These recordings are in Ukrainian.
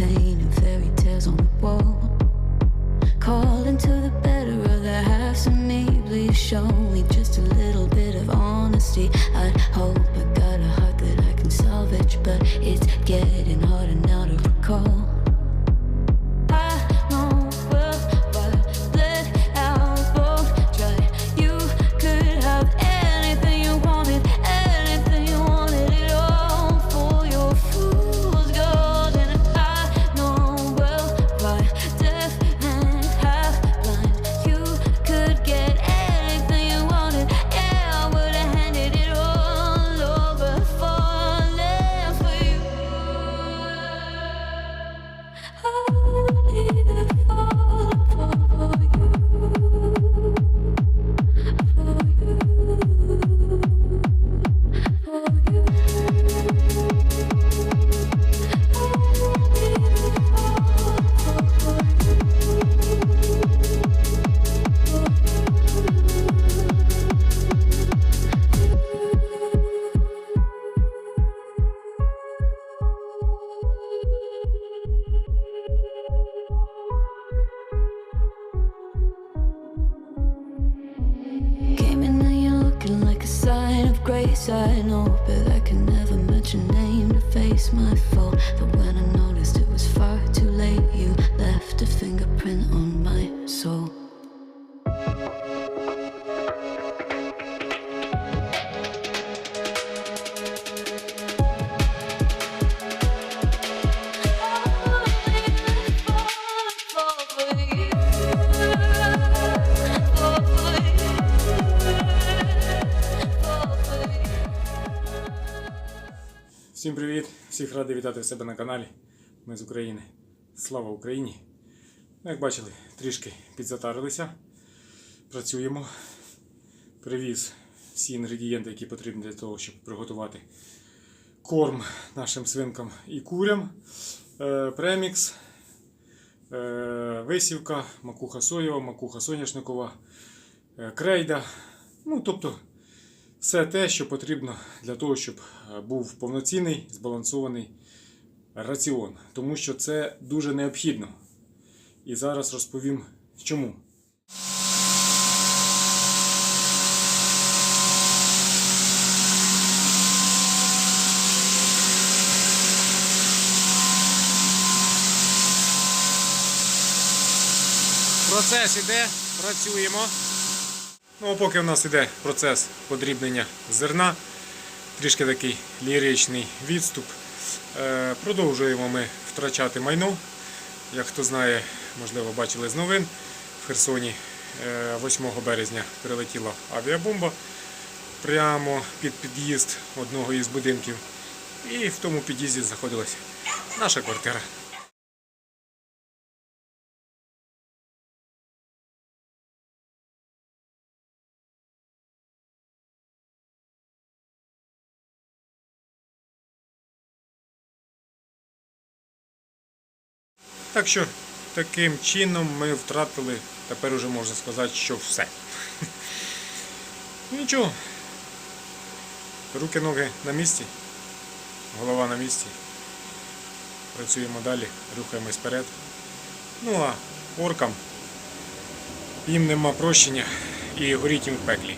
You painting fairy tales on the wall. Calling to the better of the halves of me. Please show me just a little bit of honesty. I hope I got a heart that I can salvage, but it's getting harder now I know, but I can never your name to face my fault. But when I noticed it was far too late, you left a Всіх радий вітати в себе на каналі. Ми з України. Слава Україні! Ну, як бачили, трішки підзатарилися. Працюємо. Привіз всі інгредієнти, які потрібні для того, щоб приготувати корм нашим свинкам і курям. Е, Премікс, е, висівка, макуха соєва, макуха соняшникова, е, крейда. Ну, тобто, все те, що потрібно для того, щоб е, був повноцінний збалансований раціон. Тому що це дуже необхідно. І зараз розповім чому. Процес іде, працюємо. Ну, а поки в нас іде процес подрібнення зерна, трішки такий ліричний відступ. Е, Продовжуємо ми втрачати майно. Як хто знає, можливо, бачили з новин. В Херсоні е, 8 березня прилетіла авіабомба прямо під під'їзд одного із будинків. І в тому під'їзді знаходилась наша квартира. Так що таким чином ми втратили, тепер уже можна сказати, що все. Ну, Нічого. Руки, ноги на місці, голова на місці. Працюємо далі, рухаємось вперед. Ну а оркам їм нема прощення і горіть їм в пеклі.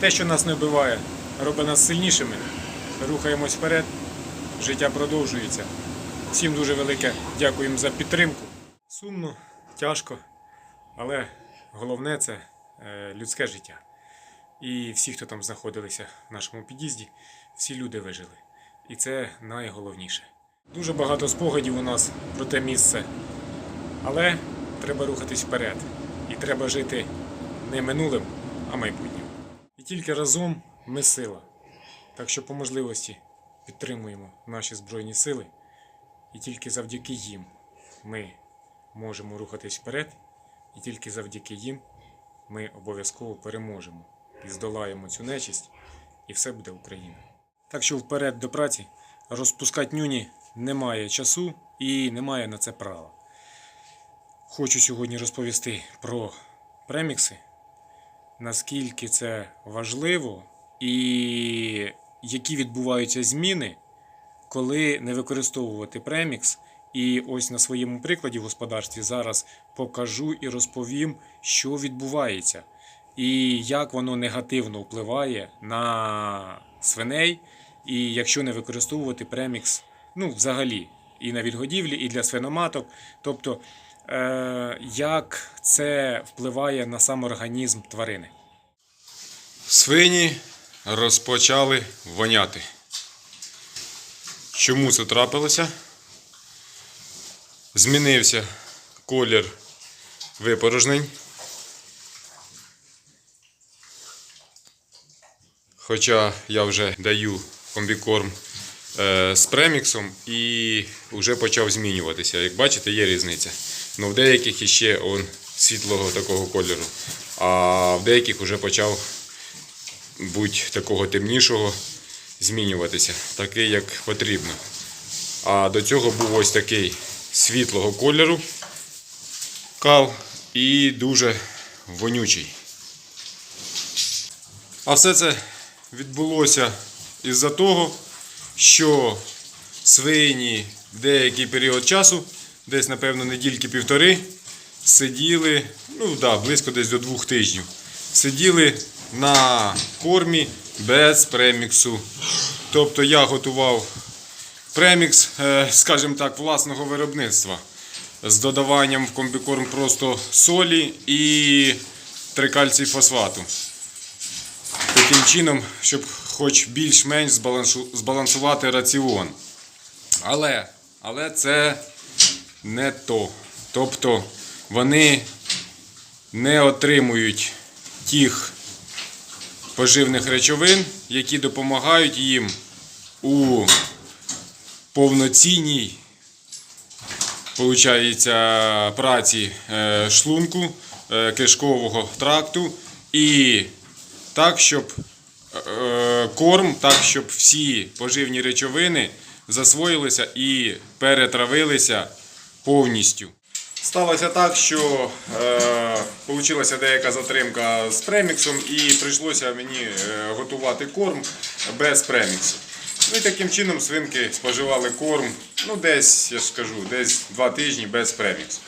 Те, що нас не вбиває, робить нас сильнішими. Рухаємось вперед, життя продовжується. Всім дуже велике дякуємо за підтримку. Сумно, тяжко, але головне це е, людське життя. І всі, хто там знаходилися в нашому під'їзді, всі люди вижили. І це найголовніше. Дуже багато спогадів у нас про те місце. Але треба рухатись вперед. І треба жити не минулим, а майбутнім. І тільки разом ми сила. Так що по можливості підтримуємо наші Збройні Сили, і тільки завдяки їм ми можемо рухатись вперед, і тільки завдяки їм ми обов'язково переможемо і здолаємо цю нечисть, і все буде Україна. Так що вперед до праці розпускати нюні немає часу і немає на це права. Хочу сьогодні розповісти про премікси, наскільки це важливо і які відбуваються зміни, коли не використовувати премікс. І ось на своєму прикладі в господарстві зараз покажу і розповім, що відбувається, і як воно негативно впливає на свиней, і якщо не використовувати премікс, ну взагалі, і на відгодівлі, і для свиноматок. Тобто, е- як це впливає на сам організм тварини. Свині розпочали воняти. Чому це трапилося? Змінився колір випорожнень. Хоча я вже даю комбікорм е, з преміксом і вже почав змінюватися. Як бачите, є різниця. Ну, в деяких іще он світлого такого кольору, а в деяких вже почав будь такого темнішого змінюватися, такий як потрібно. А до цього був ось такий світлого кольору кал і дуже вонючий. А все це відбулося із-за того, що свині деякий період часу, десь, напевно, недільки півтори, сиділи, ну да, близько десь до двох тижнів, сиділи на кормі без преміксу. Тобто я готував премікс, е, скажімо так, власного виробництва з додаванням в комбікорм просто солі і трикальцій фосфату. Таким чином, щоб хоч більш-менш збалансувати раціон. Але, але це не то. Тобто вони не отримують тих поживних речовин, які допомагають їм у повноцінній получається, праці е, шлунку, е, кишкового тракту і так, щоб е, корм, так, щоб всі поживні речовини засвоїлися і перетравилися повністю. Сталося так, що е, получилася деяка затримка з преміксом, і прийшлося мені е, готувати корм без преміксу. Ну і таким чином свинки споживали корм, ну десь, я ж скажу, десь два тижні без преміксу.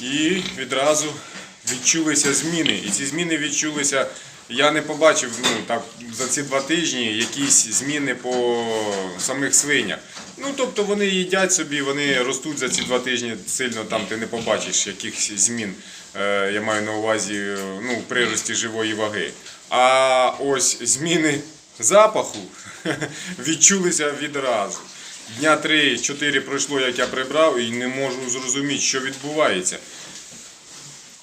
І відразу відчулися зміни. І ці зміни відчулися. Я не побачив ну, так, за ці два тижні якісь зміни по самих свинях. Ну, тобто вони їдять собі, вони ростуть за ці два тижні сильно там ти не побачиш якихось змін. Е, я маю на увазі е, ну, прирості живої ваги. А ось зміни запаху відчулися відразу. Дня 3-4 пройшло, як я прибрав, і не можу зрозуміти, що відбувається.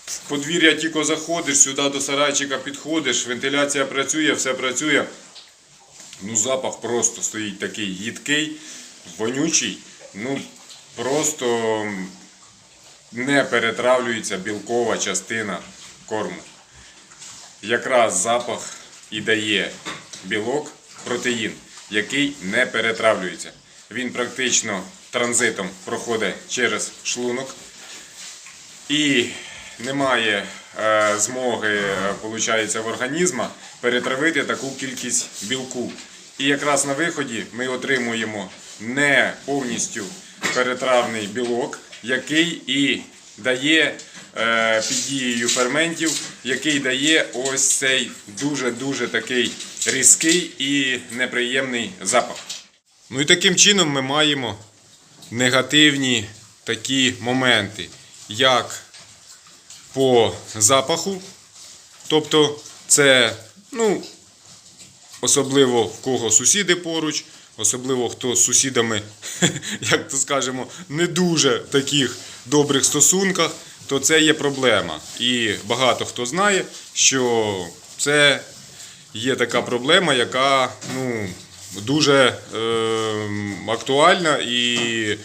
В подвір'я тільки заходиш, сюди до сарайчика підходиш, вентиляція працює, все працює. Ну, запах просто стоїть такий їдкий, вонючий. Ну, просто не перетравлюється білкова частина корму. Якраз запах і дає білок, протеїн, який не перетравлюється. Він практично транзитом проходить через шлунок і немає е, змоги е, получається, в організма перетравити таку кількість білку. І якраз на виході ми отримуємо не повністю перетравний білок, який і дає е, під дією ферментів, який дає ось цей дуже-дуже такий різкий і неприємний запах. Ну і таким чином ми маємо негативні такі моменти, як по запаху. Тобто це, ну, особливо в кого сусіди поруч, особливо хто з сусідами, як то скажемо, не дуже в таких добрих стосунках, то це є проблема. І багато хто знає, що це є така проблема, яка ну, дуже е, актуальна і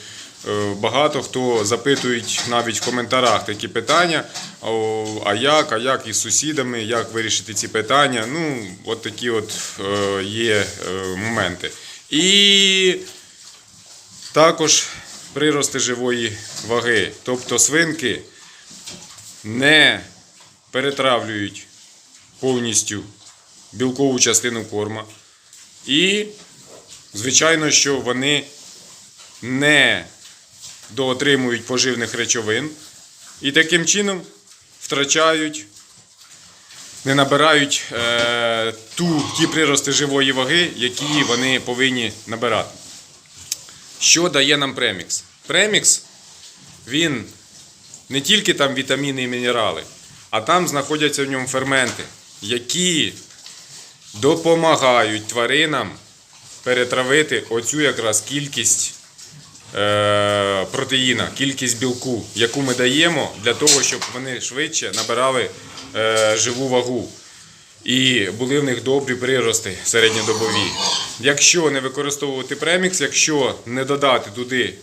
багато хто запитують навіть в коментарях такі питання. А як, а як із сусідами, як вирішити ці питання? Ну, от такі от е, є е, моменти. І також прирости живої ваги. Тобто свинки не перетравлюють повністю білкову частину корма. І, звичайно, що вони не доотримують поживних речовин і таким чином втрачають, не набирають е, ту, ті прирости живої ваги, які вони повинні набирати. Що дає нам премікс? Премікс, він не тільки там вітаміни і мінерали, а там знаходяться в ньому ферменти, які допомагають тваринам перетравити оцю якраз кількість протеїна, кількість білку, яку ми даємо для того, щоб вони швидше набирали е, живу вагу. І були в них добрі прирости середньодобові. Якщо не використовувати премікс, якщо не додати туди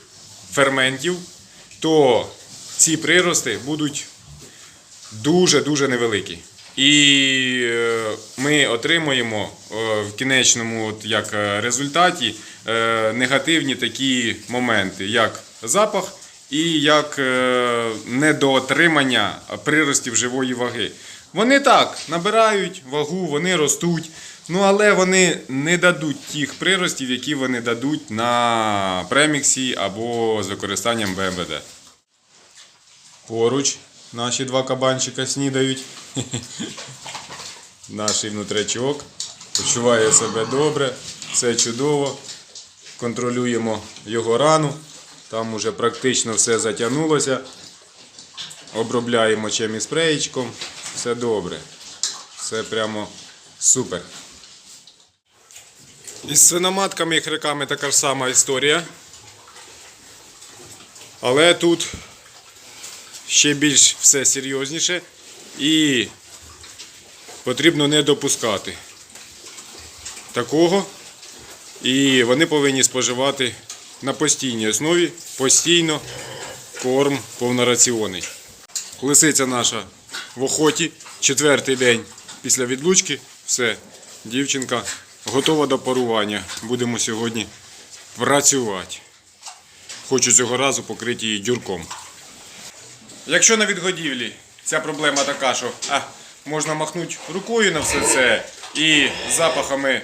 ферментів, то ці прирости будуть дуже-дуже невеликі. І е, ми отримуємо е, в кінечному як е, результаті негативні такі моменти, як запах і як недоотримання приростів живої ваги. Вони так набирають вагу, вони ростуть, ну але вони не дадуть тих приростів, які вони дадуть на преміксі або з використанням БМВД. Поруч наші два кабанчика снідають. Наш внутрячок почуває себе добре, все чудово. Контролюємо його рану. Там уже практично все затягнулося. Обробляємо чим і спреєчком. Все добре. Все прямо супер. Із свиноматками і хряками така ж сама історія. Але тут ще більш все серйозніше і потрібно не допускати такого. І вони повинні споживати на постійній основі постійно корм повнораціонний. Лисиця наша в охоті, четвертий день після відлучки. Все, дівчинка готова до парування. Будемо сьогодні працювати. Хочу цього разу покрити її дюрком. Якщо на відгодівлі ця проблема така, що а, можна махнути рукою на все це і запахами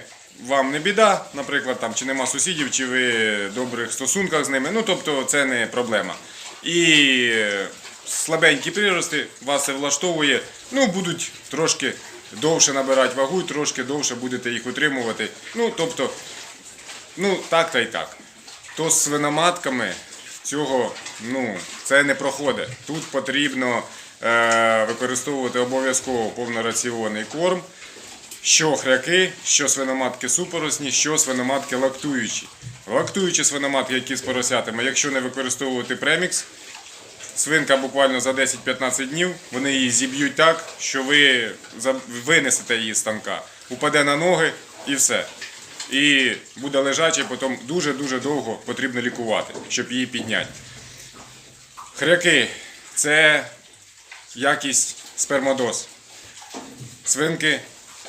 вам не біда, наприклад, там, чи нема сусідів, чи ви в добрих стосунках з ними, ну тобто це не проблема. І е, слабенькі прирости, вас це влаштовує, ну будуть трошки довше набирати вагу, трошки довше будете їх утримувати. Ну, тобто, ну так та й так. То з свиноматками цього ну, це не проходить. Тут потрібно використовувати обов'язково повнораціонний корм. Що хряки, що свиноматки супоросні, що свиноматки лактуючі. Лактуючі свиноматки, які з поросятами, якщо не використовувати премікс, свинка буквально за 10-15 днів, вони її зіб'ють так, що ви винесете її з станка, упаде на ноги і все. І буде лежаче, потім дуже-дуже довго потрібно лікувати, щоб її підняти. Хряки це якість спермодоз. Свинки,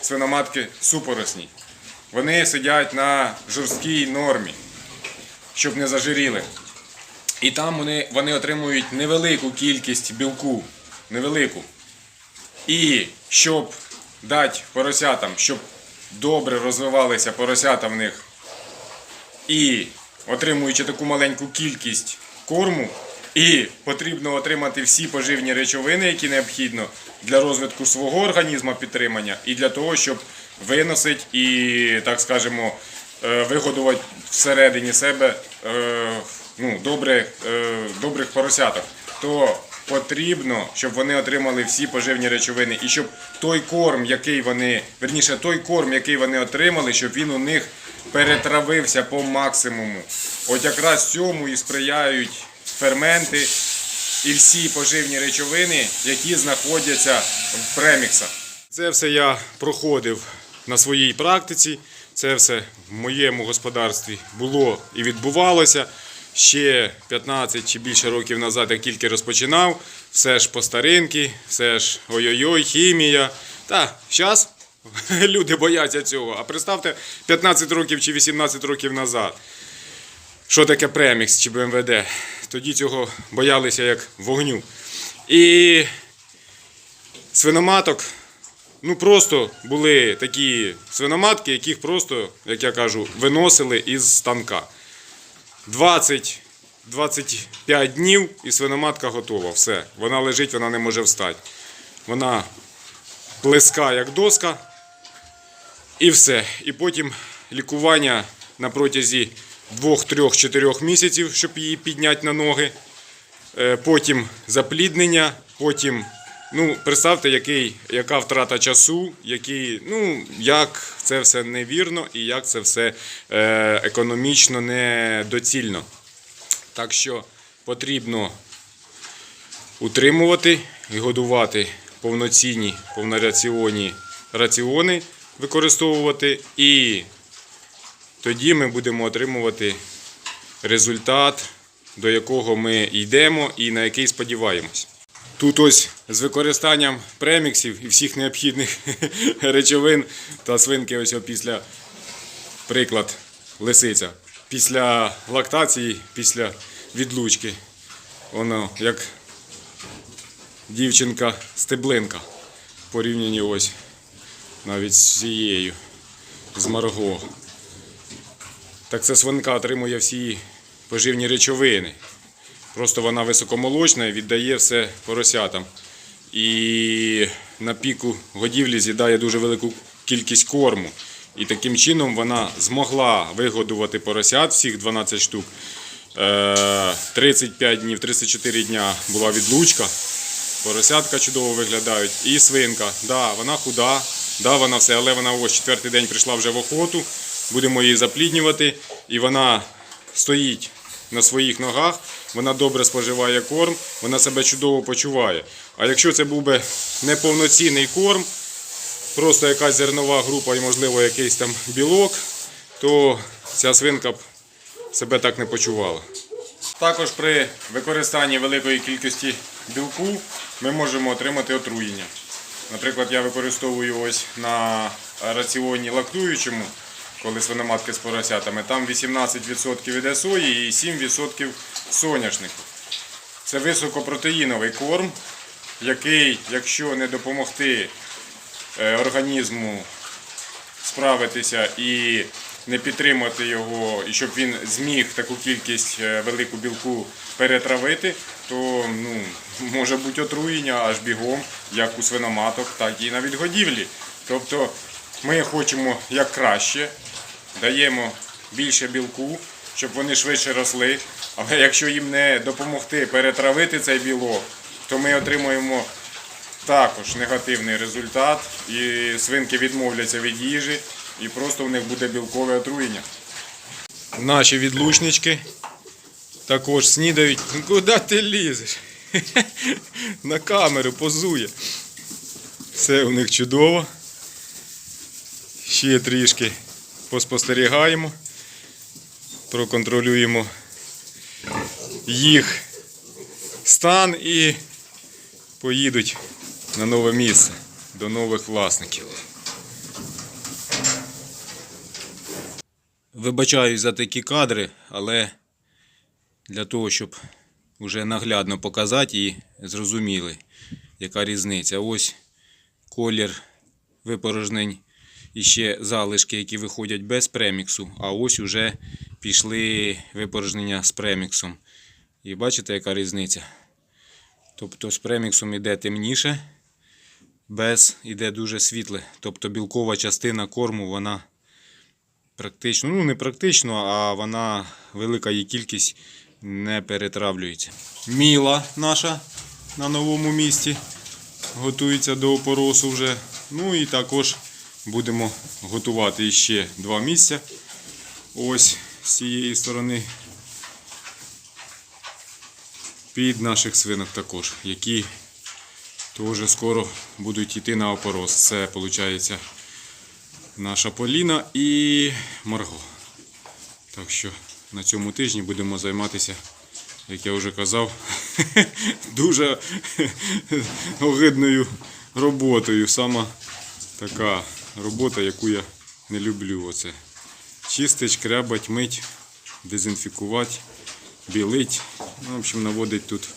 свиноматки супоросні. Вони сидять на жорсткій нормі, щоб не зажиріли. І там вони, вони отримують невелику кількість білку. Невелику. І щоб дати поросятам, щоб добре розвивалися поросята в них, і отримуючи таку маленьку кількість корму, і потрібно отримати всі поживні речовини, які необхідно для розвитку свого організму підтримання, і для того, щоб виносити і, так скажемо, е, вигодувати всередині себе е, ну, добре, е, добрих поросяток, то потрібно, щоб вони отримали всі поживні речовини, і щоб той корм, який вони, верніше, той корм, який вони отримали, щоб він у них перетравився по максимуму. От якраз цьому і сприяють ферменти і всі поживні речовини, які знаходяться в преміксах. Це все я проходив на своїй практиці. Це все в моєму господарстві було і відбувалося. Ще 15 чи більше років назад, як тільки розпочинав, все ж по старинки, все ж ой-ой-ой, хімія. Та зараз люди бояться цього. А представте 15 років чи 18 років назад. Що таке премікс чи БМВД? Тоді цього боялися як вогню. І свиноматок, ну просто були такі свиноматки, яких просто, як я кажу, виносили із станка. 20-25 днів і свиноматка готова. Все. Вона лежить, вона не може встати. Вона плеска, як доска. І все. І потім лікування на протязі 2-3-4 місяців, щоб її підняти на ноги. Е, Потім запліднення, потім. Ну, представте, який, яка втрата часу, який, ну, як це все невірно і як це все е, економічно недоцільно. Так що потрібно утримувати і годувати повноцінні, повнораціонні раціони, використовувати, і тоді ми будемо отримувати результат, до якого ми йдемо і на який сподіваємось. Тут ось з використанням преміксів і всіх необхідних речовин та свинки ось після приклад лисиця. Після лактації, після відлучки. Воно як дівчинка стеблинка. Порівняні ось навіть з цією, з Марго. Так це свинка отримує всі поживні речовини. Просто вона високомолочна і віддає все поросятам. І на піку годівлі з'їдає дуже велику кількість корму. І таким чином вона змогла вигодувати поросят всіх 12 штук. Е, 35 днів, 34 дня була відлучка. Поросятка чудово виглядають. І свинка. Да, вона худа, да, вона все, але вона ось четвертий день прийшла вже в охоту. Будемо її запліднювати. І вона стоїть на своїх ногах, вона добре споживає корм, вона себе чудово почуває. А якщо це був би неповноцінний корм, просто якась зернова група і, можливо, якийсь там білок, то ця свинка б себе так не почувала. Також при використанні великої кількості білку ми можемо отримати отруєння. Наприклад, я використовую ось на раціоні лактуючому, коли свиноматки з поросятами, там 18% іде сої і 7% соняшнику. Це високопротеїновий корм, який, якщо не допомогти е, організму справитися і не підтримати його, і щоб він зміг таку кількість е, велику білку перетравити, то ну, може бути отруєння аж бігом, як у свиноматок, так і на відгодівлі. Тобто ми хочемо як краще, даємо більше білку, щоб вони швидше росли. Але якщо їм не допомогти перетравити цей білок, то ми отримуємо також негативний результат, і свинки відмовляться від їжі, і просто в них буде білкове отруєння. Наші відлучнички також снідають. Ну, Куди ти лізеш? На камеру позує. Все у них чудово. Ще трішки поспостерігаємо, проконтролюємо їх стан і поїдуть на нове місце до нових власників. Вибачаюсь за такі кадри, але для того, щоб вже наглядно показати і зрозуміли, яка різниця. Ось колір випорожнень і ще залишки, які виходять без преміксу, а ось уже пішли випорожнення з преміксом. І бачите, яка різниця? Тобто з преміксом іде темніше, без іде дуже світле. Тобто білкова частина корму, вона практично, ну не практично, а вона велика її кількість не перетравлюється. Міла наша на новому місці готується до опоросу вже. Ну і також будемо готувати ще два місця. Ось з цієї сторони. під наших свинок також, які теж скоро будуть йти на опорос. Це виходить наша Поліна і Марго. Так що на цьому тижні будемо займатися, як я вже казав, дуже огидною роботою. Сама така робота, яку я не люблю. Оце. Чистить, крябать, мить, дезінфікувати, білить. Ну, в общем, наводить тут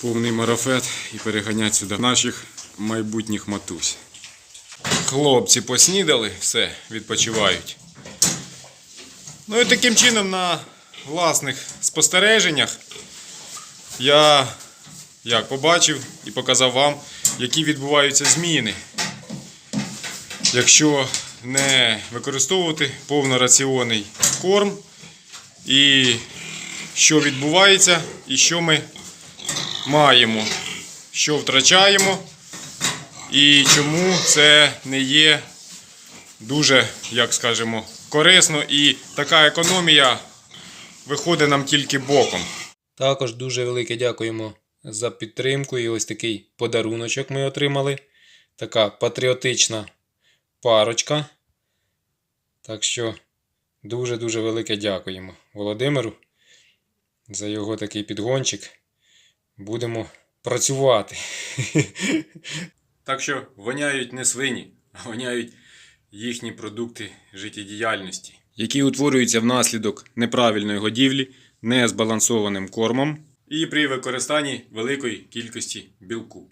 повний марафет і переганять сюди наших майбутніх матусь. Хлопці поснідали, все, відпочивають. Ну і таким чином на власних спостереженнях я як побачив і показав вам, які відбуваються зміни. Якщо не використовувати повнораціонний корм, і що відбувається, і що ми маємо, що втрачаємо, і чому це не є дуже, як скажемо, корисно і така економія виходить нам тільки боком. Також дуже велике дякуємо за підтримку і ось такий подаруночок ми отримали. Така патріотична парочка. Так що дуже-дуже велике дякуємо Володимиру за його такий підгончик. Будемо працювати. Так що воняють не свині, а воняють їхні продукти життєдіяльності, які утворюються внаслідок неправильної годівлі, незбалансованим кормом і при використанні великої кількості білку.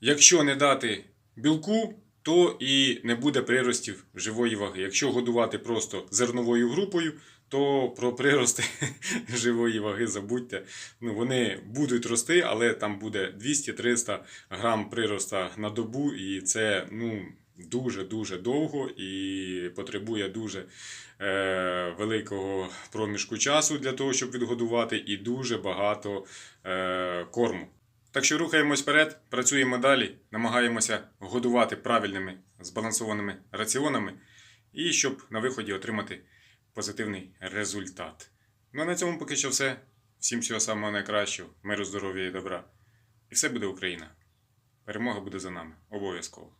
Якщо не дати білку, то і не буде приростів живої ваги. Якщо годувати просто зерновою групою, то про прирости живої ваги забудьте. Ну, вони будуть рости, але там буде 200-300 грам прироста на добу, і це ну, дуже-дуже довго і потребує дуже е, великого проміжку часу для того, щоб відгодувати, і дуже багато е, корму. Так що рухаємось вперед, працюємо далі, намагаємося годувати правильними збалансованими раціонами, і щоб на виході отримати позитивний результат. Ну а на цьому поки що все. Всім всього самого найкращого, миру, здоров'я і добра. І все буде Україна. Перемога буде за нами. Обов'язково.